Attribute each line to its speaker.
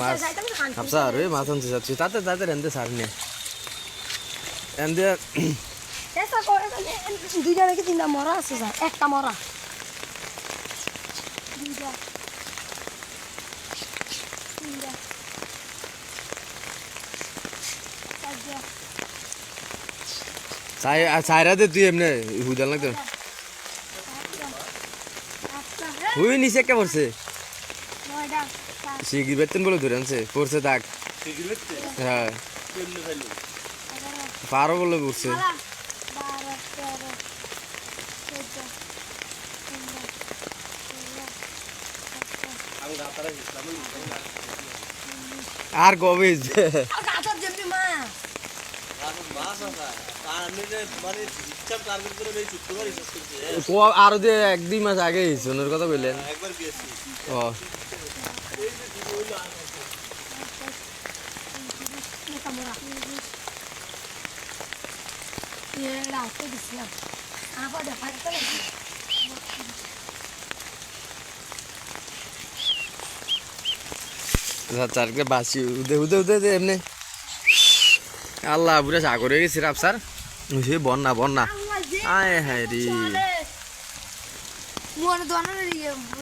Speaker 1: মাছ খাপসা আর মাছ আনতে যাচ্ছি তাতে তাতে এনতে ছাড় নে এনতে
Speaker 2: চেষ্টা করে মানে দুইটা নাকি তিনটা মরা আছে স্যার একটা মরা দুইটা তিনটা চারটা
Speaker 1: চাই চাইরা দে তুই এমনি হুদাল লাগতো
Speaker 2: আটটা আটটা
Speaker 1: হুই নিচে একটা পড়ছে শিগির বেতন বলে ধরে আনছে পড়ছে তাক। হ্যাঁ।
Speaker 2: বারো
Speaker 1: পারো বলে। পড়ছে আর কবে? আরও যে এক দুই মাস আগে সোনের কথা বললেন। ও। চারকে বাসি উদে উদে উদে এমনি। আল্লাহ পুরা সাগরে গেছি রাপ স্যার সে বন্যা বন্যা। আয় হায় রে।